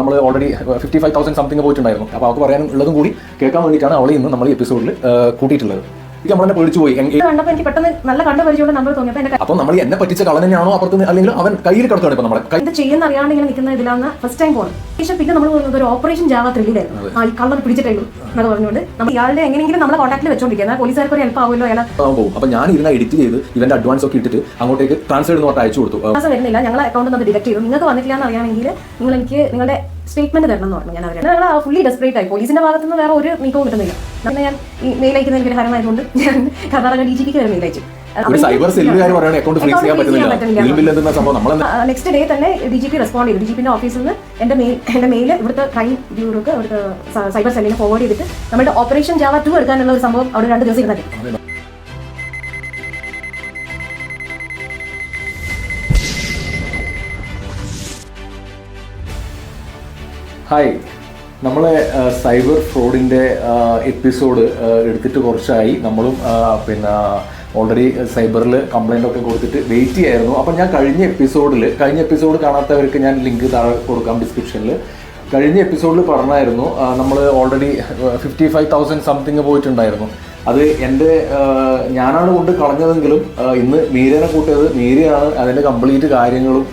നമ്മൾ already fifty five thousand something പോയിട്ടുണ്ടായിരുന്നു. അപ്പോൾ അവർക്ക് പറയാനുള്ളതും കൂടി കേൾക്കാൻ വേണ്ടിയിട്ടാണ് അവളെ ഇന്ന് നമ്മൾ ഈ എപ്പിസോഡിൽ കൂട്ടിയിട്ടുള്ളത്. എനിക്ക് നമ്മളെന്നെ പേടിച്ചു പോയി. കണ്ടപ്പോൾ എനിക്ക് പെട്ടെന്ന് നല്ല കണ്ടു പരിചയമുള്ള നമ്പർ തോന്നിയപ്പോൾ എന്റെ അപ്പം നമ്മൾ എന്നെ പറ്റിച്ച കളനെയാണോ അപ്പുറത്ത് അല്ലെങ്കിൽ അവൻ കയ്യിൽ കിടക്കുകയാണ് ഇപ്പൊ നമ്മളെ. എന്ത് ചെയ്യുന്ന അറിയാണ്ട് ഇങ്ങനെ നിൽക്കുന്ന ഇതിലാണ് ഫസ്റ്റ് ടൈം പോകണം ശേഷം പിന്നെ നമ്മൾ പോകുന്നത് ഒരു ഓപ്പറേഷൻ ജാവ ത്രില്ലിലായിരുന്നു ആ ഈ കള്ളർ പിടിച്ചിട്ടുള്ളൂ എന്നൊക്കെ പറഞ്ഞുകൊണ്ട് നമ്മൾ ഇയാളുടെ എങ്ങനെയെങ്കിലും നമ്മളെ കോൺടാക്റ്റിൽ വെച്ചോണ്ടിരിക്കുന്നത് പോലീസുകാർക്ക് ഒരു ഹെൽപ്പ് ആവുമല്ലോ പോകും. അപ്പം ഞാൻ ഇരുന്ന എഡിറ്റ് ചെയ്ത് ഇവന്റെ അഡ്വാൻസ് ഒക്കെ ഇട്ടിട്ട് അങ്ങോട്ടേക്ക് ട്രാൻസ്ഫർ എന്ന് പറഞ്ഞിട്ട് അയച്ചു കൊടുത്തു. വരുന്നില്ല ഞങ്ങളെ അക്കൗണ്ട് നമ്മൾ ഡിഡക്ട് ചെയ്തു. നിങ്ങൾക്ക് വന്നിട്ടില്ല എന്ന് അറിയാമെങ്കിൽ നിങ്ങൾ എനിക്ക് നിങ്ങളുടെ സ്റ്റേറ്റ്മെന്റ് തരണം എന്ന് പറഞ്ഞു. ഞാൻ അവരെ ഞങ്ങൾ ഫുള്ളി ഡെസ്പറേറ്റ് ആയി. പോലീസിന്റെ ഭാഗത്ത് നിന്ന് വേറെ ഒരു നീക്കവും കിട്ടുന്നില്ല. പിന്നെ ഞാൻ ഈ മെയിൽ അയക്കുന്ന എനിക്ക് ഹരമായതുകൊണ്ട് ഞാൻ കർണാടക ഡി ജി പിക്ക് മെയിൽ അയച്ചു. നെക്സ്റ്റ് ഡേ തന്നെ ഡി ജി പി റെസ്പോണ്ട് ചെയ്തു. ഡി ജി പിന്റെ ഓഫീസിൽ നിന്ന് എന്റെ മെയിൽ എന്റെ മെയിൽ ഇവിടുത്തെ ക്രൈം ബ്യൂറോക്ക് ഇവിടുത്തെ സൈബർ സെല്ലിന് ഫോർവേഡ് ചെയ്തിട്ട് നമ്മുടെ ഓപ്പറേഷൻ ജാവ ടു എടുക്കാനുള്ള ഒരു സംഭവം അവിടെ രണ്ട് ദിവസം ഇരുന്നത് ഹായ്. നമ്മളെ സൈബർ ഫ്രോഡിന്റെ എപ്പിസോഡ് എടുത്തിട്ട് കുറച്ചായി. നമ്മളും പിന്നെ ഓൾറെഡി സൈബറിൽ കംപ്ലൈന്റ് ഒക്കെ കൊടുത്തിട്ട് വെയിറ്റ് ചെയ്യായിരുന്നു. അപ്പം ഞാൻ കഴിഞ്ഞ എപ്പിസോഡിൽ കഴിഞ്ഞ എപ്പിസോഡ് കാണാത്തവർക്ക് ഞാൻ ലിങ്ക് താഴെ കൊടുക്കാം ഡിസ്ക്രിപ്ഷനിൽ കഴിഞ്ഞ എപ്പിസോഡിൽ പറഞ്ഞായിരുന്നു നമ്മൾ already fifty five thousand something പോയിട്ടുണ്ടായിരുന്നു. അത് എന്റെ ഞാനാണ് കൊണ്ട് കളഞ്ഞതെങ്കിലും ഇന്ന് മീരനെ കൂട്ടിയത് മീരയാണ്. അതിന്റെ കംപ്ലീറ്റ് കാര്യങ്ങളും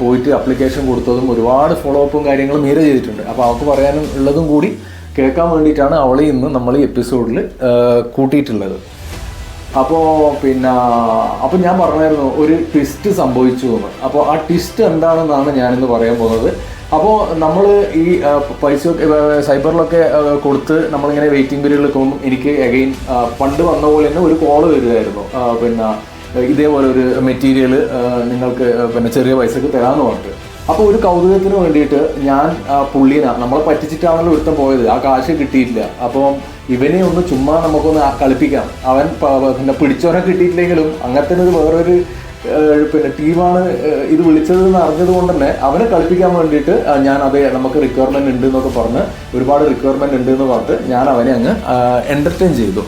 പോയിട്ട് അപ്ലിക്കേഷൻ കൊടുത്തതും ഒരുപാട് ഫോളോ അപ്പും കാര്യങ്ങളും മീര ചെയ്തിട്ടുണ്ട്. അപ്പോൾ അവൾക്ക് പറയാനും ഉള്ളതും കൂടി കേൾക്കാൻ വേണ്ടിയിട്ടാണ് അവളെ ഇന്ന് നമ്മൾ ഈ എപ്പിസോഡിൽ കൂട്ടിയിട്ടുള്ളത്. അപ്പോൾ പിന്നെ അപ്പോൾ ഞാൻ പറഞ്ഞായിരുന്നു ഒരു ട്വിസ്റ്റ് സംഭവിച്ചു എന്ന്. അപ്പോൾ ആ ട്വിസ്റ്റ് എന്താണെന്നാണ് ഞാനിന്ന് പറയാൻ പോകുന്നത്. അപ്പോൾ നമ്മൾ ഈ പൈസ സൈബറിലൊക്കെ കൊടുത്ത് നമ്മളിങ്ങനെ വെയിറ്റിംഗ് പീരീഡിൽ നിൽക്കുമ്പോൾ എനിക്ക് അഗെയിൻ പണ്ട് വന്ന പോലെ തന്നെ ഒരു കോൾ വരുമായിരുന്നു പിന്നെ ഇതേപോലെ ഒരു മെറ്റീരിയൽ നിങ്ങൾക്ക് പിന്നെ ചെറിയ പൈസക്ക് തരാമെന്ന് പറഞ്ഞിട്ട്. അപ്പോൾ ഒരു കൗതുകത്തിന് വേണ്ടിയിട്ട് ഞാൻ പുള്ളീനെ നമ്മളെ പറ്റിച്ചിട്ടാണല്ലോ ഒരുത്തം പോയത്. ആ കാശ് കിട്ടിയിട്ടില്ല. അപ്പം ഇവനെ ഒന്ന് ചുമ്മാ നമുക്കൊന്ന് കളിപ്പിക്കാം. അവൻ പിന്നെ പിടിച്ചവനെ കിട്ടിയിട്ടില്ലെങ്കിലും അങ്ങനത്തെ ഒരു വേറൊരു പിന്നെ ടീമാണ് ഇത് വിളിച്ചത് എന്ന് അറിഞ്ഞത് കൊണ്ട് തന്നെ അവനെ കളിപ്പിക്കാൻ വേണ്ടിയിട്ട് ഞാൻ അത് നമുക്ക് റിക്വയർമെന്റ് ഉണ്ട് എന്നൊക്കെ പറഞ്ഞ് ഒരുപാട് റിക്വയർമെന്റ് ഉണ്ട് എന്ന് പറഞ്ഞിട്ട് ഞാൻ അവനെ അങ്ങ് എന്റർടൈൻ ചെയ്തു.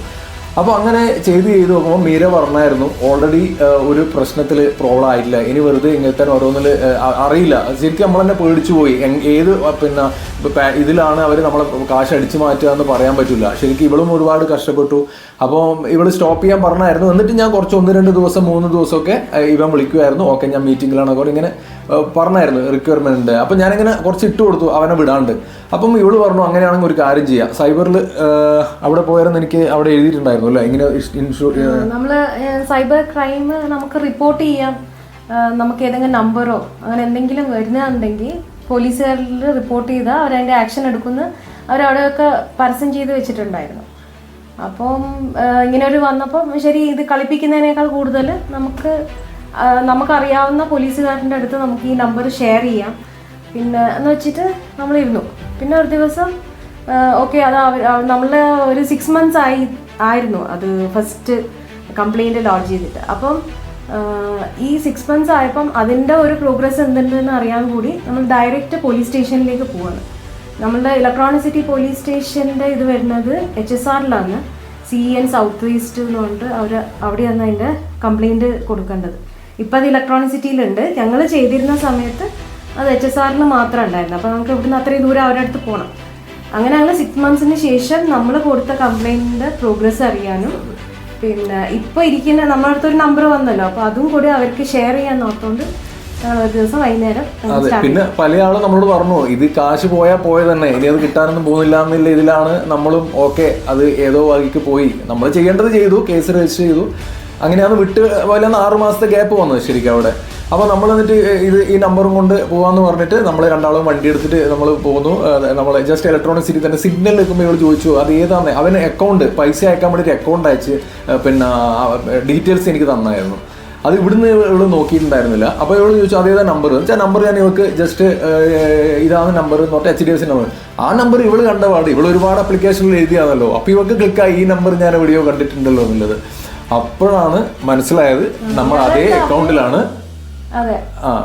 അപ്പോൾ അങ്ങനെ ചെയ്ത് ചെയ്ത് നോക്കുമ്പോൾ മീര പറഞ്ഞായിരുന്നു ഓൾറെഡി ഒരു പ്രശ്നത്തിൽ പ്രോബ്ലം ആയിട്ടില്ല. ഇനി വെറുതെ ഇങ്ങനത്തെ ഓരോന്നിൽ അറിയില്ല. ശരിക്കും നമ്മൾ തന്നെ പേടിച്ചു പോയി. ഏത് പിന്നെ ഇതിലാണ് അവർ നമ്മളെ കാശ് അടിച്ചു മാറ്റുക എന്ന് പറയാൻ പറ്റില്ല. ശരിക്കും ഇവളും ഒരുപാട് കഷ്ടപ്പെട്ടു. അപ്പോൾ ഇവൾ സ്റ്റോപ്പ് ചെയ്യാൻ പറഞ്ഞായിരുന്നു. എന്നിട്ട് ഞാൻ കുറച്ച് ഒന്ന് രണ്ട് ദിവസം മൂന്ന് ദിവസമൊക്കെ ഇവൻ വിളിക്കുമായിരുന്നു ഓക്കെ ഞാൻ മീറ്റിങ്ങിലാണ് അപ്പോൾ ഇങ്ങനെ പറഞ്ഞായിരുന്നു റിക്വയർമെന്റ് ഉണ്ട് അപ്പം ഞാനിങ്ങനെ കുറച്ച് ഇട്ട് കൊടുത്തു അവനെ വിടാണ്ട്. അപ്പം ഇവൾ പറഞ്ഞു അങ്ങനെയാണെങ്കിൽ ഒരു കാര്യം ചെയ്യാം. സൈബറിൽ അവിടെ പോയായിരുന്നു എനിക്ക് അവിടെ എഴുതിയിട്ടുണ്ടായിരുന്നു. അല്ലേ ഇങ്ങനെ നമ്മൾ സൈബർ ക്രൈം നമുക്ക് റിപ്പോർട്ട് ചെയ്യാം. നമുക്ക് ഏതെങ്കിലും നമ്പറോ അങ്ങനെ എന്തെങ്കിലും വരുന്നുണ്ടെങ്കിൽ പോലീസുകാരിൽ റിപ്പോർട്ട് ചെയ്താൽ അവരതിന്റെ ആക്ഷൻ എടുക്കുന്നു. അവരവിടെയൊക്കെ പരസ്യം ചെയ്ത് വെച്ചിട്ടുണ്ടായിരുന്നു. അപ്പം ഇങ്ങനെ ഒരു വന്നപ്പം ശരി ഇത് കളിപ്പിക്കുന്നതിനേക്കാൾ കൂടുതൽ നമുക്ക് നമുക്കറിയാവുന്ന പോലീസുകാരന്റെ അടുത്ത് നമുക്ക് ഈ നമ്പർ ഷെയർ ചെയ്യാം. പിന്നെ എന്ന് വെച്ചിട്ട് നമ്മളിരുന്നു. പിന്നെ ഒരു ദിവസം ഓക്കെ അത് നമ്മൾ ഒരു സിക്സ് മന്ത്സ് ആയി ആയിരുന്നു. അത് ഫസ്റ്റ് കംപ്ലൈന്റ് ലോഡ്ജ് ചെയ്തിട്ട്. അപ്പം ഈ സിക്സ് മന്ത്സ് ആയപ്പം അതിന്റെ ഒരു പ്രോഗ്രസ് എന്തുണ്ടെന്ന് അറിയാൻ കൂടി നമ്മൾ ഡയറക്റ്റ് പോലീസ് സ്റ്റേഷനിലേക്ക് പോവാണ്. നമ്മളുടെ ഇലക്ട്രോണിക് സിറ്റി പോലീസ് സ്റ്റേഷന്റെ ഇത് വരുന്നത് എച്ച് എസ് ആറിലാണ് സി എൻ സൗത്ത് ഈസ്റ്റ് എന്ന് പറഞ്ഞിട്ട് അവർ അവിടെയാണ് അതിന്റെ കംപ്ലൈന്റ് കൊടുക്കേണ്ടത്. ഇപ്പം അത് ഇലക്ട്രോണിക് സിറ്റിയിലുണ്ട് ഞങ്ങൾ ചെയ്തിരുന്ന സമയത്ത് അത് എച്ച് എസ് ആറിൽ മാത്രമേ ഉണ്ടായിരുന്നു. അപ്പോൾ നമുക്ക് ഇവിടുന്ന് അത്രയും ദൂരം അവരുടെ അടുത്ത് പോകണം അങ്ങനെ ഞങ്ങൾ സിക്സ് മന്ത്സിന് ശേഷം നമ്മൾ കൊടുത്ത കംപ്ലൈന്റിന്റെ പ്രോഗ്രസ് അറിയാനും. പിന്നെ ഇപ്പോൾ ഇരിക്കുന്ന നമ്മുടെ അടുത്തൊരു നമ്പർ വന്നല്ലോ അപ്പോൾ അതും കൂടി അവർക്ക് ഷെയർ ചെയ്യാൻ നോക്കുകൊണ്ട് ദിവസം വൈകുന്നേരം അതെ പിന്നെ പല ആളും നമ്മളോട് പറഞ്ഞു ഇത് കാശ് പോയാൽ പോയ തന്നെ ഇനി അത് കിട്ടാനൊന്നും പോകുന്നില്ല എന്നുള്ള ഇതിലാണ് നമ്മളും ഓക്കെ അത് ഏതോ വഴിക്ക് പോയി. നമ്മൾ ചെയ്യേണ്ടത് ചെയ്തു കേസ് രജിസ്റ്റർ ചെയ്തു. അങ്ങനെയാണ് വിട്ട് പോലെ ആറ് മാസത്തെ ഗ്യാപ്പ് വന്നത് ശരിക്കും അവിടെ. അപ്പോൾ നമ്മൾ എന്നിട്ട് ഇത് ഈ നമ്പറും കൊണ്ട് പോകാമെന്ന് പറഞ്ഞിട്ട് നമ്മൾ രണ്ടാളും വണ്ടി എടുത്തിട്ട് നമ്മൾ പോകുന്നു നമ്മൾ ജസ്റ്റ് ഇലക്ട്രോണിക് സിറ്റി തന്നെ സിഗ്നൽ നിൽക്കുമ്പോൾ ഇവൾ ചോദിച്ചു അത് ഏതാണ് അവന് അക്കൗണ്ട് പൈസ അയക്കാൻ വേണ്ടിയിട്ട് അക്കൗണ്ട് അയച്ച് പിന്നെ ഡീറ്റെയിൽസ് എനിക്ക് തന്നായിരുന്നു. അത് ഇവിടുന്ന് ഇവൾ നോക്കിയിട്ടുണ്ടായിരുന്നില്ല. അപ്പോൾ ഇവൾ ചോദിച്ചു അതേതാ നമ്പർ വെച്ചാൽ നമ്പർ ഞാൻ ഇവൾക്ക് ജസ്റ്റ് ഇതാണ് നമ്പർ എന്ന് പറഞ്ഞാൽ H D F C number ആ നമ്പർ ഇവൾ കണ്ട പാട്. ഇവൾ ഒരുപാട് ആപ്ലിക്കേഷനിൽ എഴുതിയാണല്ലോ അപ്പോൾ ഇവൾക്ക് ക്ലിക്കായി ഈ നമ്പർ ഞാൻ എവിടെയോ കണ്ടിട്ടുണ്ടല്ലോ എന്നുള്ളത്. അപ്പോഴാണ് മനസ്സിലായത് നമ്മൾ അതേ അക്കൗണ്ടിലാണ് അതെ.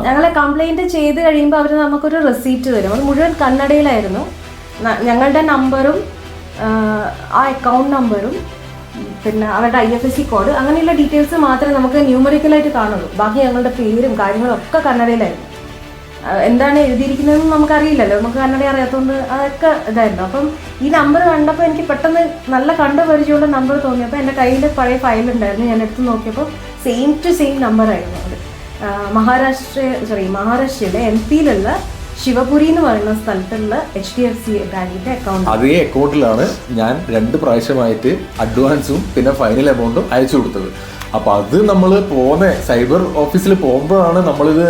ഞങ്ങളെ കംപ്ലൈന്റ് ചെയ്ത് കഴിയുമ്പോൾ അവർ നമുക്കൊരു റെസീപ്റ്റ് തരും. അത് മുഴുവൻ കന്നഡയിലായിരുന്നു ഞങ്ങളുടെ നമ്പറും ആ അക്കൗണ്ട് നമ്പറും പിന്നെ അവരുടെ I F S C code അങ്ങനെയുള്ള ഡീറ്റെയിൽസ് മാത്രമേ നമുക്ക് ന്യൂമറിക്കലായിട്ട് കാണുള്ളൂ. ബാക്കി ഞങ്ങളുടെ പേരും കാര്യങ്ങളും ഒക്കെ കന്നഡയിലായിരുന്നു എന്താണ് എഴുതിയിരിക്കുന്നതെന്ന് നമുക്കറിയില്ലല്ലോ. നമുക്ക് കന്നഡ അറിയാത്തതുകൊണ്ട് അതൊക്കെ ഇതായിരുന്നു. അപ്പം ഈ നമ്പർ കണ്ടപ്പോൾ എനിക്ക് പെട്ടെന്ന് നല്ല കണ്ട പരിചയമുള്ള നമ്പർ തോന്നിയപ്പോൾ എന്റെ കയ്യിൽ പഴയ ഫയൽ ഉണ്ടായിരുന്നു. ഞാൻ എടുത്ത് നോക്കിയപ്പോൾ സെയിം ടു സെയിം നമ്പറായിരുന്നു അത്. മഹാരാഷ്ട്ര സോറി മഹാരാഷ്ട്രയിലെ എം പിയിലുള്ള ശിവപുരി എന്ന് പറയുന്ന സ്ഥലത്തുള്ള എച്ച് ഡി എഫ് സി ബാങ്കിന്റെ അക്കൗണ്ട് അതേ അക്കൗണ്ടിലാണ് ഞാൻ രണ്ട് പ്രാവശ്യമായിട്ട് അഡ്വാൻസും പിന്നെ ഫൈനൽ എമൗണ്ടും അയച്ചു കൊടുത്തത്. അപ്പൊ അത് നമ്മൾ പോകുന്ന സൈബർ ഓഫീസിൽ പോകുമ്പോഴാണ് നമ്മളിത്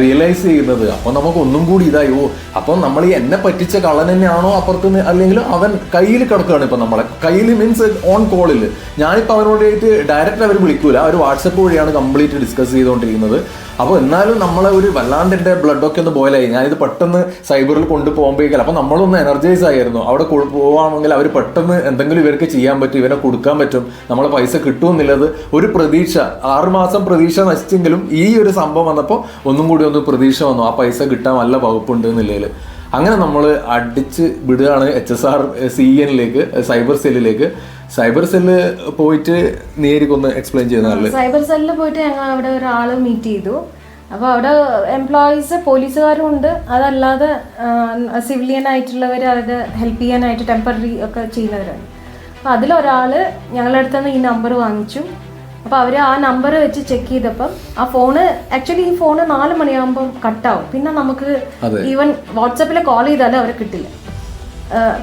റിയലൈസ് ചെയ്യുന്നത്. അപ്പൊ നമുക്ക് ഒന്നും കൂടി ഇതായി ഓ അപ്പൊ നമ്മൾ ഈ എന്നെ പറ്റിച്ച കള്ളൻ തന്നെയാണോ അപ്പുറത്ത് അല്ലെങ്കിൽ അവൻ കയ്യിൽ കിടക്കുകയാണ് ഇപ്പൊ നമ്മളെ. കയ്യിൽ മീൻസ് ഓൺ കോളിൽ ഞാനിപ്പോൾ അവനോടായിട്ട് ഡയറക്റ്റ് അവർ വിളിക്കൂല. അവർ വാട്സപ്പ് വഴിയാണ് കംപ്ലീറ്റ് ഡിസ്കസ് ചെയ്തുകൊണ്ടിരിക്കുന്നത് അപ്പോൾ എന്നാലും നമ്മളെ ഒരു വല്ലാണ്ട് എന്റെ ബ്ലഡൊക്കെ ഒന്ന് ബോയിലായി ഞാനിത് പെട്ടെന്ന് സൈബറിൽ കൊണ്ടുപോകുമ്പോഴേക്കും അപ്പോൾ നമ്മളൊന്ന് എനർജൈസ് ആയിരുന്നു. അവിടെ പോകുകയാണെങ്കിൽ അവർ പെട്ടെന്ന് എന്തെങ്കിലും ഇവർക്ക് ചെയ്യാൻ പറ്റും ഇവരെ കൊടുക്കാൻ പറ്റും നമ്മളെ പൈസ കിട്ടുമെന്നുള്ളത് ഒരു പ്രതീക്ഷ. ആറുമാസം പ്രതീക്ഷ നശിച്ചെങ്കിലും ഈ ഒരു സംഭവം വന്നപ്പോൾ ഒന്നും കൂടി ഒന്ന് പ്രതീക്ഷ വന്നു. ആ പൈസ കിട്ടാൻ വല്ല വകുപ്പുണ്ട് എന്നുള്ളതിൽ അങ്ങനെ നമ്മൾ അടിച്ച് വിടുകയാണ് എച്ച് എസ് ആർ സി എന്നിലേക്ക് സൈബർ സെല്ലിലേക്ക്. സൈബർ സെല്ല് പോയിട്ട് നേരിക്കൊന്ന് എക്സ്പ്ലെയിൻ ചെയ്യുന്നതല്ലേ സൈബർ സെല്ലിൽ പോയിട്ട് ഞങ്ങൾ അവിടെ ഒരാൾ മീറ്റ് ചെയ്തു. അപ്പോൾ അവിടെ എംപ്ലോയീസ് പോലീസുകാരും ഉണ്ട്. അതല്ലാതെ സിവിലിയൻ ആയിട്ടുള്ളവർ അവരുടെ ഹെൽപ്പ് ചെയ്യാനായിട്ട് ടെമ്പററി ഒക്കെ ചെയ്യുന്നവരാണ് അപ്പോൾ അതിലൊരാൾ ഞങ്ങളുടെ അടുത്തുനിന്ന് ഈ നമ്പർ വാങ്ങിച്ചു. അപ്പോൾ അവർ ആ നമ്പർ വെച്ച് ചെക്ക് ചെയ്തപ്പം ആ ഫോണ് ആക്ച്വലി ഈ ഫോണ് നാല് മണിയാകുമ്പോൾ കട്ടാവും പിന്നെ നമുക്ക് ഈവൻ വാട്സപ്പിൽ കോൾ ചെയ്താലും അവരെ കിട്ടില്ല.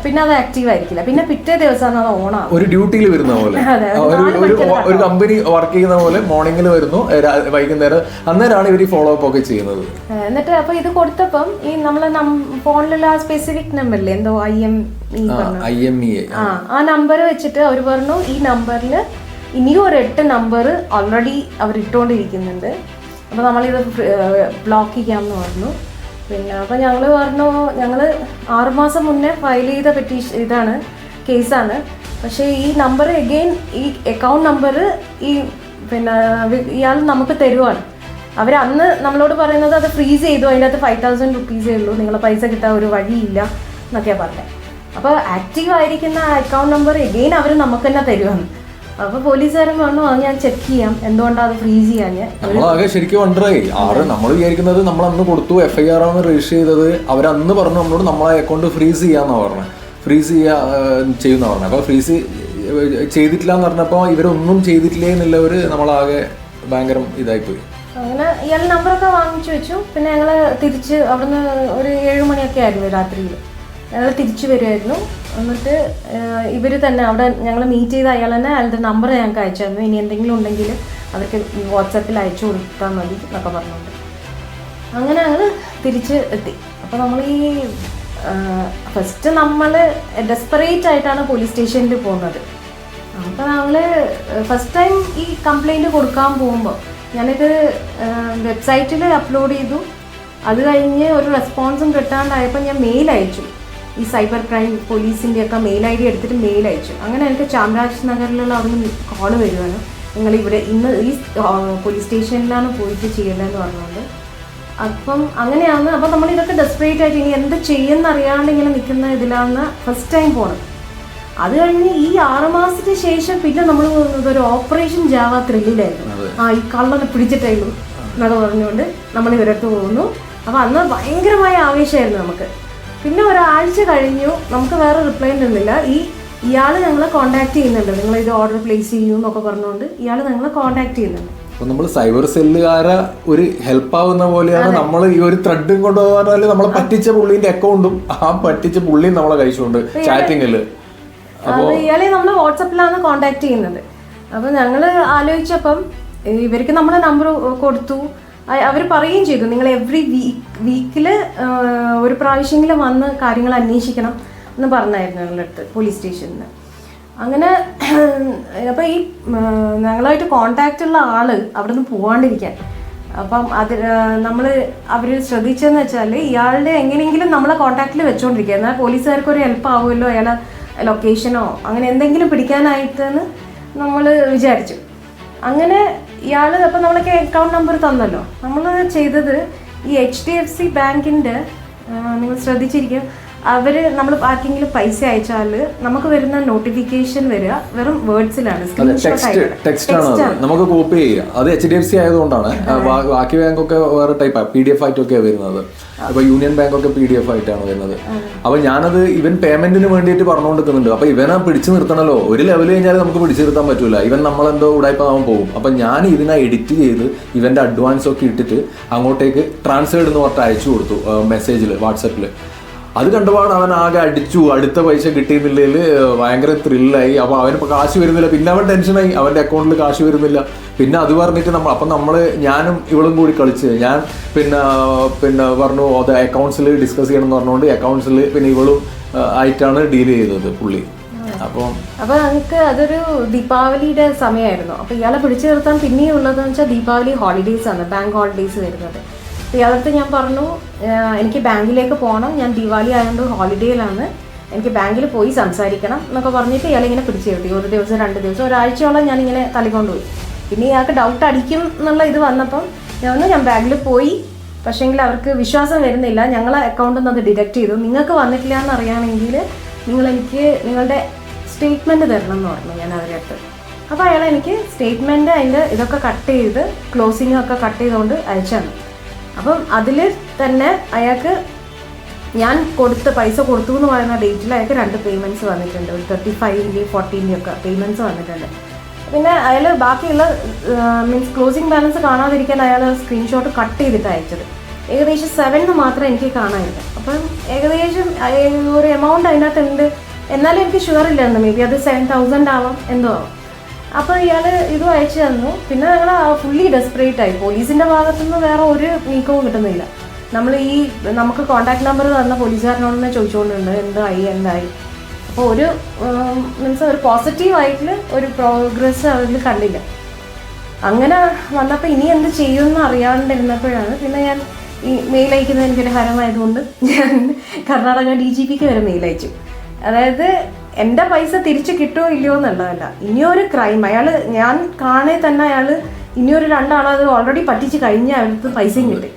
പിന്നെ അത് ആക്റ്റീവ് ആയിരിക്കില്ല. പിന്നെ പിറ്റേ ദിവസമാണ് അത് ഓണ ഒരു ഡ്യൂട്ടിയിൽ വരുന്ന പോലെ. ഒരു കമ്പനി വർക്ക് ചെയ്യുന്ന പോലെ മോർണിംഗിൽ വരുന്നു വൈകുന്നേരം. അന്നേരമാണ് ഇവർ ഫോളോ അപ്പ് ഒക്കെ ചെയ്യുന്നത്. എന്നിട്ട് അപ്പൊ ഇത് കൊടുത്തപ്പം ഈ നമ്മളെ ഫോണിലുള്ള ആ സ്പെസിഫിക് നമ്പറിൽ എന്തോ ഐ എം ഇ ആ ആ നമ്പർ വെച്ചിട്ട് അവർ പറഞ്ഞു ഈ നമ്പറിൽ ഇനിയും ഒരു എട്ട് നമ്പർ ഓൾറെഡി അവർ ഇട്ടുകൊണ്ടിരിക്കുന്നുണ്ട് അപ്പോൾ നമ്മളിത് ബ്ലോക്ക് ചെയ്യാമെന്ന് പറഞ്ഞു. പിന്നെ അപ്പോൾ ഞങ്ങൾ പറഞ്ഞു ഞങ്ങൾ ആറുമാസം മുന്നേ ഫയൽ ചെയ്ത പെറ്റീഷൻ ഇതാണ് കേസാണ് പക്ഷേ ഈ നമ്പർ എഗെയിൻ ഈ അക്കൗണ്ട് നമ്പർ ഈ പിന്നെ ഇയാൾ നമുക്ക് തരുവാണ്. അവർ അന്ന് നമ്മളോട് പറയുന്നത് അത് ഫ്രീസ് ചെയ്തു അതിന്റെ അകത്ത് ഫൈവ് തൗസൻഡ് റുപ്പീസേ ഉള്ളൂ നിങ്ങളെ പൈസ കിട്ടാൻ ഒരു വഴിയില്ല എന്നൊക്കെയാണ് പറഞ്ഞത് അപ്പോൾ ആക്റ്റീവ് ആയിരിക്കുന്ന അക്കൗണ്ട് നമ്പർ എഗെയിൻ അവർ നമുക്ക് തന്നെ തരുവാണ്. അപ്പോൾ പോലീസുകാരൻ പറഞ്ഞു അത് ഞാൻ ചെക്ക് ചെയ്യാം. എന്തുകൊണ്ടാണ് അത് ഫ്രീസ് ചെയ്യാൻ നമ്മളാകെ ശരിക്കും വണ്ടറായി ആറ് നമ്മൾ വിചാരിക്കുന്നത് നമ്മൾ അന്ന് കൊടുത്തു എഫ് ഐ ആർ ആണ് രജിസ്റ്റർ ചെയ്തത്. അവരന്ന് പറഞ്ഞു നമ്മളോട് നമ്മളെ അക്കൗണ്ട് ഫ്രീസ് ചെയ്യാന്നാ പറഞ്ഞത് ഫ്രീസ് ചെയ്യാ ചെയ്യുന്ന പറഞ്ഞത് അപ്പോൾ ഫ്രീസ് ചെയ്തിട്ടില്ല എന്ന് പറഞ്ഞപ്പോൾ ഇവരൊന്നും ചെയ്തിട്ടില്ലേ എന്നുള്ളവർ നമ്മളാകെ ഭയങ്കര ഇതായിപ്പോയി. അങ്ങനെ ഇയാൾ നമ്പറൊക്കെ വാങ്ങിച്ചു വെച്ചു. പിന്നെ ഞങ്ങൾ തിരിച്ച് അവിടുന്ന് ഒരു ഏഴ് മണിയൊക്കെ ആയിരുന്നു രാത്രിയിൽ ഞങ്ങൾ തിരിച്ചു വരുമായിരുന്നു എന്നിട്ട് ഇവർ തന്നെ അവിടെ ഞങ്ങൾ മീറ്റ് ചെയ്ത അയാൾ തന്നെ അയാളുടെ നമ്പർ ഞങ്ങൾക്ക് അയച്ചു തന്നു ഇനി എന്തെങ്കിലും ഉണ്ടെങ്കിൽ അവർക്ക് വാട്സാപ്പിൽ അയച്ചു കൊടുത്താൽ മതി എന്നൊക്കെ പറഞ്ഞുകൊണ്ട് അങ്ങനെ ഞങ്ങൾ തിരിച്ച് എത്തി. അപ്പോൾ നമ്മൾ ഈ ഫസ്റ്റ് നമ്മൾ ഡെസ്പറേറ്റ് ആയിട്ടാണ് പോലീസ് സ്റ്റേഷനിൽ പോകുന്നത്. അപ്പോൾ നമ്മൾ ഫസ്റ്റ് ടൈം ഈ കംപ്ലൈന്റ് കൊടുക്കാൻ പോകുമ്പോൾ ഞാനിത് വെബ്സൈറ്റിൽ അപ്ലോഡ് ചെയ്തു. അത് കഴിഞ്ഞ് ഒരു റെസ്പോൺസും കിട്ടാണ്ടായപ്പോൾ ഞാൻ മെയിൽ അയച്ചു. ഈ സൈബർ ക്രൈം പോലീസിന്റെ ഒക്കെ മെയിൽ ഐ ഡി എടുത്തിട്ട് മെയിൽ അയച്ചു. അങ്ങനെ എനിക്ക് ചാമരാജ് നഗറിലുള്ള അവിടുന്ന് കോൾ വരുവാണ്. നിങ്ങൾ ഇവിടെ ഇന്ന് ഈ പോലീസ് സ്റ്റേഷനിലാണ് പോയിട്ട് ചെയ്യേണ്ടതെന്ന് പറഞ്ഞുകൊണ്ട്. അപ്പം അങ്ങനെയാണ്. അപ്പം നമ്മൾ ഇതൊക്കെ ഡെസ്പറേറ്റ് ആയിട്ട് ഇനി എന്ത് ചെയ്യുന്ന അറിയാണ്ട് ഇങ്ങനെ നിൽക്കുന്ന ഇതിലാണ് ഫസ്റ്റ് ടൈം പോണത് അത് കഴിഞ്ഞ് ഈ ആറുമാസത്തിന് ശേഷം പിന്നെ നമ്മൾ പോകുന്നത് ഒരു ഓപ്പറേഷൻ ജാവ ത്രില്ലിലായിരുന്നു ആ ഈ കള്ളനെ പിടിച്ചിട്ടായിരുന്നു. എന്നൊക്കെ പറഞ്ഞുകൊണ്ട് നമ്മൾ ഇവരടുത്ത് പോകുന്നു. അപ്പം അന്ന് ഭയങ്കരമായ ആവേശമായിരുന്നു നമുക്ക്. പിന്നെ ഒരാഴ്ച കഴിഞ്ഞു നമുക്ക് വേറെ റിപ്ലൈ ഉണ്ടെന്നില്ല ഈ ഇയാൾ ഞങ്ങളെ കോണ്ടാക്ട് ചെയ്യുന്നുണ്ട്. നിങ്ങൾ ഇത് ഓർഡർ പ്ലേസ് ചെയ്യൂ എന്നൊക്കെ പറഞ്ഞുകൊണ്ട് ഇയാൾ ഞങ്ങളെ കോണ്ടാക്ട് ചെയ്യുന്നുണ്ട്. അപ്പൊ നമ്മൾ സൈബർ സെല്ലുകാരെ ഒരു ഹെൽപ്പ് ആവുന്ന പോലെയാണ് നമ്മൾ ഈ ഒരു ത്രെഡും കൊണ്ടുപോകാൻ നമ്മളെ പറ്റിച്ച പുള്ളിന്റെ അക്കൗണ്ടും ആ പറ്റിച്ച പുള്ളിയും നമ്മളെ കഴിച്ചുകൊണ്ട് ചാറ്റിങ്ങിൽ ഇയാളെ നമ്മൾ വാട്സപ്പിലാണ് കോണ്ടാക്ട് ചെയ്യുന്നത്. അപ്പോൾ ഞങ്ങൾ ആലോചിച്ചപ്പം ഇവർക്ക് നമ്മൾ നമ്പർ കൊടുത്തു. അവർ പറയുകയും ചെയ്തു നിങ്ങൾ എവറി വീക്ക് വീക്കിൽ ഒരു പ്രാവശ്യമെങ്കിലും വന്ന് കാര്യങ്ങൾ അന്വേഷിക്കണം എന്ന് പറഞ്ഞായിരുന്നു ഞങ്ങളുടെ അടുത്ത് പോലീസ് സ്റ്റേഷനിൽ അങ്ങനെ അപ്പോൾ ഈ ഞങ്ങളായിട്ട് കോണ്ടാക്റ്റ് ഉള്ള ആൾ അവിടെ നിന്ന് പോവാണ്ടിരിക്കാൻ. അപ്പം അത് നമ്മൾ അവർ ശ്രദ്ധിച്ചതെന്ന് വെച്ചാൽ ഇയാളുടെ എങ്ങനെയെങ്കിലും നമ്മളെ കോണ്ടാക്റ്റിൽ വെച്ചുകൊണ്ടിരിക്കുക എന്നാൽ പോലീസുകാർക്ക് ഒരു ഹെൽപ്പ് ആവുമല്ലോ അയാളെ ലൊക്കേഷനോ അങ്ങനെ എന്തെങ്കിലും പിടിക്കാനായിട്ടെന്ന് നമ്മൾ വിചാരിച്ചു. അങ്ങനെ ഇയാൾ അപ്പം നമ്മളൊക്കെ അക്കൗണ്ട് നമ്പർ തന്നല്ലോ. നമ്മൾ ചെയ്തത് ഈ എച്ച് ഡി എഫ് സി ബാങ്കിന്റെ നിങ്ങൾ ശ്രദ്ധിച്ചിരിക്കും. അവർ നമ്മൾ ആർക്കെങ്കിലും പൈസ അയച്ചാൽ നമുക്ക് വരുന്ന നോട്ടിഫിക്കേഷൻ വരിക വെറും വേർഡ്സിലാണ് നമുക്ക് കോപ്പി അത് എച്ച് ഡി എഫ് സി ആയതുകൊണ്ടാണ്. ബാക്കി ബാങ്ക് ഒക്കെ വേറെ ടൈപ്പാണ് പി ഡി എഫ് ആയിട്ടൊക്കെയാണ് വരുന്നത്. അപ്പൊ യൂണിയൻ ബാങ്ക് ഒക്കെ പി ഡി എഫ് ആയിട്ടാണ് വരുന്നത്. അപ്പൊ ഞാനത് ഇവൻ പേയ്മെന്റിന് വേണ്ടിയിട്ട് പറഞ്ഞുകൊണ്ടിരിക്കുന്നുണ്ട് അപ്പൊ ഇവനെ പിടിച്ചു നിർത്തണല്ലോ. ഒരു ലെവൽ കഴിഞ്ഞാൽ നമുക്ക് പിടിച്ചു നിർത്താൻ പറ്റൂല. ഇവൻ നമ്മളെന്തോ ഉടായ്പാവാൻ പോകും. അപ്പൊ ഞാൻ ഇതിനെ എഡിറ്റ് ചെയ്ത് ഇവന്റെ അഡ്വാൻസ് ഒക്കെ ഇട്ടിട്ട് അങ്ങോട്ടേക്ക് ട്രാൻസ്ഫേർഡ് എന്ന് പറഞ്ഞിട്ട് അയച്ചു കൊടുത്തു മെസ്സേജിൽ വാട്സപ്പിൽ അത് കണ്ടപാട് അവൻ ആകെ അടിച്ചു. അടുത്ത പൈസ കിട്ടിയെന്നുള്ളതിൽ ഭയങ്കര ത്രില്ലായി അപ്പൊ അവനിപ്പോ കാശ് വരുന്നില്ല. പിന്നെ അവൻ ടെൻഷനായി. അവന്റെ അക്കൗണ്ടിൽ കാശ് വരുന്നില്ല. പിന്നെ അത് പറഞ്ഞിട്ട് നമ്മൾ അപ്പം നമ്മൾ ഞാനും ഇവളും കൂടി കളിച്ച്. ഞാൻ പിന്നെ പിന്നെ പറഞ്ഞു അത് അക്കൗണ്ട്സിൽ ഡിസ്കസ് ചെയ്യണം എന്ന് പറഞ്ഞുകൊണ്ട് അക്കൗണ്ട്സിൽ പിന്നെ ഇവളും ആയിട്ടാണ് ഡീൽ ചെയ്തത് പുള്ളി. അപ്പം അപ്പൊ ഞങ്ങൾക്ക് അതൊരു ദീപാവലിയുടെ സമയമായിരുന്നു. അപ്പൊ ഇയാളെ പിടിച്ചു നിർത്താൻ പിന്നെയുള്ളതെന്ന് വെച്ചാൽ ദീപാവലി ഹോളിഡേസ് ആണ് ബാങ്ക് ഹോളിഡേസ് വരുന്നത്. ഇയാളടുത്ത് ഞാൻ പറഞ്ഞു എനിക്ക് ബാങ്കിലേക്ക് പോകണം. ഞാൻ ദീപാവലി ആയതുകൊണ്ട് ഹോളിഡേയിലാണ്. എനിക്ക് ബാങ്കിൽ പോയി സംസാരിക്കണം എന്നൊക്കെ പറഞ്ഞിട്ട് ഇയാൾ ഇങ്ങനെ പിടിച്ചു കിട്ടി. ഒരു ദിവസം രണ്ട് ദിവസം ഒരാഴ്ചയോളം ഞാൻ ഇങ്ങനെ തള്ളിക്കൊണ്ടുപോയി. പിന്നെ ഇയാൾക്ക് ഡൗട്ട് അടിക്കും എന്നുള്ള ഇത് വന്നപ്പം ഞാൻ ഒന്ന് ഞാൻ ബാങ്കിൽ പോയി. പക്ഷേങ്കിൽ അവർക്ക് വിശ്വാസം വരുന്നില്ല. ഞങ്ങളെ അക്കൗണ്ടിൽ നിന്ന് അത് ഡിഡക്ട് ചെയ്തു. നിങ്ങൾക്ക് വന്നിട്ടില്ല എന്ന് അറിയുകയാണെങ്കിൽ നിങ്ങൾ എനിക്ക് നിങ്ങളുടെ സ്റ്റേറ്റ്മെന്റ് തരണം എന്ന് പറഞ്ഞു ഞാൻ അവരടുത്ത് അപ്പോൾ അയാൾ എനിക്ക് സ്റ്റേറ്റ്മെന്റ് അതിന്റെ ഇതൊക്കെ കട്ട് ചെയ്ത് ക്ലോസിംഗ് ഒക്കെ കട്ട് ചെയ്തുകൊണ്ട് അയച്ചു തന്നു. അപ്പം അതിൽ തന്നെ അയാൾക്ക് ഞാൻ കൊടുത്ത പൈസ കൊടുത്തു എന്ന് പറയുന്ന ഡേറ്റിൽ അയാൾക്ക് രണ്ട് പേയ്മെന്റ്സ് വന്നിട്ടുണ്ട്. ഒരു തേർട്ടി ഫൈവിന്റെയും ഫോർട്ടീന്റെയും ഒക്കെ പേയ്മെന്റ്സ് വന്നിട്ടുണ്ട്. പിന്നെ അയാൾ ബാക്കിയുള്ള മീൻസ് ക്ലോസിംഗ് ബാലൻസ് കാണാതിരിക്കാൻ അയാൾ സ്ക്രീൻഷോട്ട് കട്ട് ചെയ്തിട്ട് അയച്ചത്. ഏകദേശം സെവനിന് മാത്രം എനിക്ക് കാണാനില്ല. അപ്പം ഏകദേശം ഒരു എമൗണ്ട് അതിനകത്തുണ്ട്. എന്നാലും എനിക്ക് ഷുവർ ഇല്ലായിരുന്നു. മേ ബി അത് സെവൻ തൗസൻഡ് ആവാം എന്തോ ആവാം. അപ്പോൾ ഇയാൾ ഇതും അയച്ചു തന്നു. പിന്നെ ഞങ്ങൾ ഫുള്ളി ഡെസ്പറേറ്റ് ആയി. പോലീസിന്റെ ഭാഗത്തുനിന്ന് വേറെ ഒരു നീക്കവും കിട്ടുന്നില്ല. നമ്മൾ ഈ നമുക്ക് കോൺടാക്ട് നമ്പർ തന്ന പോലീസുകാരനോട് തന്നെ ചോദിച്ചുകൊണ്ടുണ്ട് എന്തായി എന്തായി? അപ്പോൾ ഒരു മീൻസ് ഒരു പോസിറ്റീവ് ആയിട്ട് ഒരു പ്രോഗ്രസ് അതിൽ കണ്ടില്ല. അങ്ങനെ വന്നപ്പോൾ ഇനി എന്ത് ചെയ്യുമെന്ന് അറിയാണ്ടിരുന്നപ്പോഴാണ് പിന്നെ ഞാൻ ഈ മെയിൽ അയക്കുന്നത് എനിക്കൊരു ഹരമായതുകൊണ്ട് ഞാൻ കർണാടക ഡി ജി പിക്ക് വരെ മെയിൽ അയച്ചു. അതായത് എന്റെ പൈസ തിരിച്ചു കിട്ടുമോ ഇല്ലയോ എന്നുള്ളതല്ല. ഇനിയൊരു ക്രൈം അയാൾ ഞാൻ കാണേ തന്നെ അയാൾ ഇനിയൊരു രണ്ടാളത് ഓൾറെഡി പറ്റിച്ച് കഴിഞ്ഞ അയാൾക്ക് പൈസയും കിട്ടി.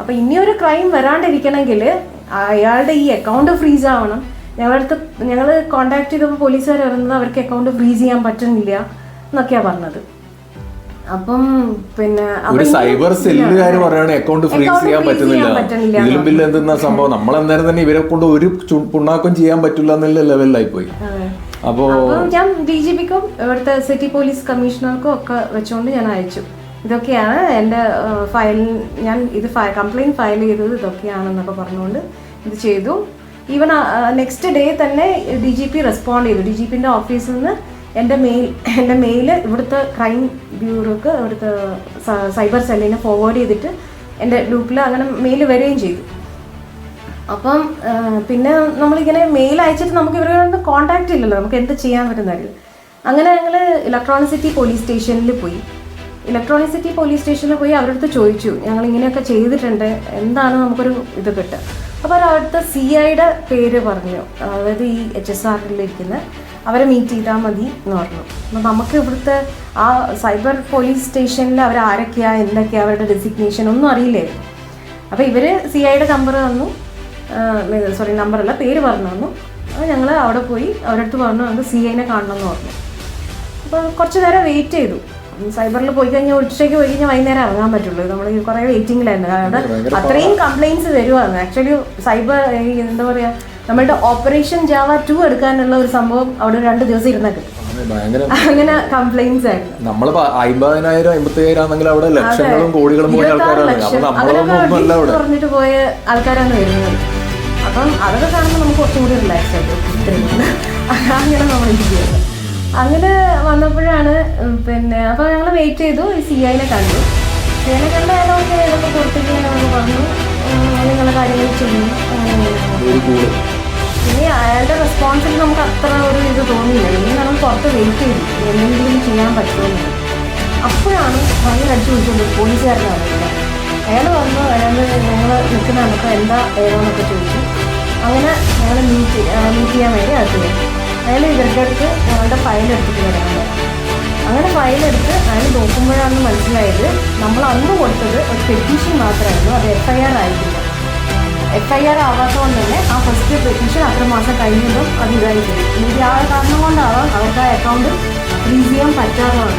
അപ്പം ഇനിയൊരു ക്രൈം വരാണ്ടിരിക്കണമെങ്കിൽ അയാളുടെ ഈ അക്കൗണ്ട് ഫ്രീസ് ആവണം. ഞങ്ങളടുത്ത് ഞങ്ങൾ കോണ്ടാക്ട് ചെയ്തപ്പോൾ പോലീസുകാർ പറയുന്നത് അവർക്ക് അക്കൗണ്ട് ഫ്രീസ് ചെയ്യാൻ പറ്റുന്നില്ല എന്നൊക്കെയാ പറഞ്ഞത്. അപ്പം പിന്നെ ഒരു സൈബർ സെല്ലുകാർ പറയുകയാണെങ്കിൽ അക്കൗണ്ട് ഫ്രീസ് ചെയ്യാൻ പറ്റുന്നില്ല. ഇതിലും ബില്ല് എന്തെന്നാ സംഭവം? നമ്മൾ അന്നേരം തന്നെ ഇവരെ കൊണ്ട് ഒരു പുണ്ണാക്കം ചെയ്യാൻ പറ്റില്ല എന്നുള്ള ലെവലിലായി പോയി. അപ്പോ ഞാൻ ഡി ജി പിക്കും ഇവിടുത്തെ സിറ്റി പോലീസ് കമ്മീഷണർക്കും ഒക്കെ വെച്ചുകൊണ്ട് ഞാൻ അയച്ചു. ഇതൊക്കെയാണ് എന്റെ ഫയൽ ഞാൻ ഇത് കംപ്ലൈന്റ് ഫയൽ ചെയ്തത് ഇതൊക്കെയാണെന്നൊക്കെ പറഞ്ഞുകൊണ്ട് ഇത് ചെയ്തു. ഈവൻ നെക്സ്റ്റ് ഡേ തന്നെ ഡി ജി പി റെസ്പോണ്ട് ചെയ്തു. ഡി ജി പിന്റെ ഓഫീസിൽ നിന്ന് എന്റെ മെയിൽ എന്റെ മെയിൽ ഇവിടുത്തെ ക്രൈം ബ്യൂറോക്ക് ഇവിടുത്തെ സൈബർ സെല്ലിനെ ഫോർവേഡ് ചെയ്തിട്ട് എന്റെ ഗ്രൂപ്പിൽ അങ്ങനെ മെയിൽ വരികയും ചെയ്തു. അപ്പം പിന്നെ നമ്മളിങ്ങനെ മെയിൽ അയച്ചിട്ട് നമുക്ക് ഇവരോട് കോണ്ടാക്റ്റ് ഇല്ലല്ലോ. നമുക്ക് എന്ത് ചെയ്യാൻ പറ്റുന്നറിയില്ല അങ്ങനെ ഞങ്ങൾ ഇലക്ട്രോണിക് സിറ്റി പോലീസ് സ്റ്റേഷനിൽ പോയി. ഇലക്ട്രോണിക് സിറ്റി പോലീസ് സ്റ്റേഷനിൽ പോയി അവരുടെ അടുത്ത് ചോദിച്ചു. ഞങ്ങൾ ഇങ്ങനെയൊക്കെ ചെയ്തിട്ടുണ്ട്. എന്താണ് നമുക്കൊരു ഇത് കിട്ടുക? അപ്പോൾ അവിടുത്തെ സി ഐയുടെ പേര് പറഞ്ഞു. അതായത് ഈ എച്ച് എസ് ആറിലിരിക്കുന്ന അവരെ മീറ്റ് ചെയ്താൽ മതി എന്ന് പറഞ്ഞു. അപ്പോൾ നമുക്ക് ഇവിടുത്തെ ആ സൈബർ പോലീസ് സ്റ്റേഷനിൽ അവർ ആരൊക്കെയാണ് എന്തൊക്കെയാണ് അവരുടെ ഡെസിഗ്നേഷൻ ഒന്നും അറിയില്ലായിരുന്നു അപ്പോൾ ഇവർ സി ഐയുടെ നമ്പർ തന്നു. സോറി നമ്പറല്ല പേര് പറഞ്ഞു തന്നു. അപ്പോൾ ഞങ്ങൾ അവിടെ പോയി അവരുടെ അടുത്ത് പറഞ്ഞു നമുക്ക് സി ഐനെ കാണണം എന്ന് പറഞ്ഞു. അപ്പോൾ കുറച്ച് നേരം വെയിറ്റ് ചെയ്തു. സൈബറിൽ പോയി കഴിഞ്ഞാൽ ഉച്ചയ്ക്ക് പോയി കഴിഞ്ഞാൽ വൈകുന്നേരം ഇറങ്ങാൻ പറ്റുള്ളൂ. നമ്മൾ കുറേ വെയിറ്റിംഗിലായിരുന്നു അവിടെ അത്രയും കംപ്ലയിൻസ് വരുവായിരുന്നു ആക്ച്വലി സൈബർ എന്താ പറയുക നമ്മളുടെ ഓപ്പറേഷൻ ജാവ ടു എടുക്കാനുള്ള ഒരു സംഭവം അവിടെ രണ്ട് ദിവസം ഇരുന്നൊക്കെ അങ്ങനെ കംപ്ലൈൻസ് ആയിരുന്നു. നമ്മളിപ്പോ അമ്പതിനായിരം അമ്പത്തയ്യായിരം ആണെങ്കിൽ അവിടെ ലക്ഷങ്ങളും കോടികളും പോയ ആൾക്കാരാണ്. പറഞ്ഞിട്ട് പോയ ആൾക്കാരാണ് വരുന്നത്. അപ്പം അതൊക്കെ കാണുമ്പോൾ നമുക്ക് കുറച്ചും കൂടി റിലാക്സ് ആയിട്ട് അങ്ങനെ നമ്മൾ ഇത് അങ്ങനെ വന്നപ്പോഴാണ് പിന്നെ അപ്പോൾ ഞങ്ങൾ വെയിറ്റ് ചെയ്തു. ഈ സി ഐനെ കണ്ടു. സി ഐനെ കണ്ട് അയാൾ ഓക്കെ ഇതൊക്കെ കൊടുത്തിട്ട് ഞങ്ങൾ പറഞ്ഞു അങ്ങനെയുള്ള കാര്യങ്ങൾ ചെയ്യും അങ്ങനെ ഇനി അയാളുടെ റെസ്പോൺസിൽ നമുക്ക് അത്ര ഒരു ഇത് തോന്നിയില്ല. ഇനി നമ്മൾ പുറത്ത് വെയിറ്റ് ചെയ്തു. എന്തെങ്കിലും ചെയ്യാൻ പറ്റുമെന്ന് അപ്പോഴാണ് ഭയങ്കര അടിച്ചു വിളിച്ചത് പോലീസുകാരനാണ് അയാൾ വന്നു അയാൾ ഞങ്ങൾ നിൽക്കുന്ന നമുക്ക് എന്താ ഏതാന്നൊക്കെ ചോദിച്ചു. അങ്ങനെ ഞങ്ങൾ മീറ്റ് മീറ്റ് ചെയ്യാൻ വേണ്ടി അടുത്ത് അയാൾ ഇവരുടെ അടുത്ത് ഞങ്ങളുടെ ഫയലെടുത്തിട്ട് വരാറുണ്ട് അങ്ങനെ ഫയലെടുത്ത് അയാൾ നോക്കുമ്പോഴാണ് മനസ്സിലായത്. നമ്മൾ അന്ന് കൊടുത്തത് ഒരു പെറ്റീഷൻ മാത്രമായിരുന്നു. അത് എഫ് ഐ ആർ ആയിട്ടില്ല എഫ് ഐ ആർ തന്നെ ആ ഫസ്റ്റ് പെറ്റീഷൻ അത്ര മാസം കഴിഞ്ഞതും അത് ഇതായി എനിക്ക് ആ കാരണം കൊണ്ടാവാം അവർക്ക് ആ അക്കൗണ്ട് ഫ്രീസ് ചെയ്യാൻ പറ്റാത്തതാണ്.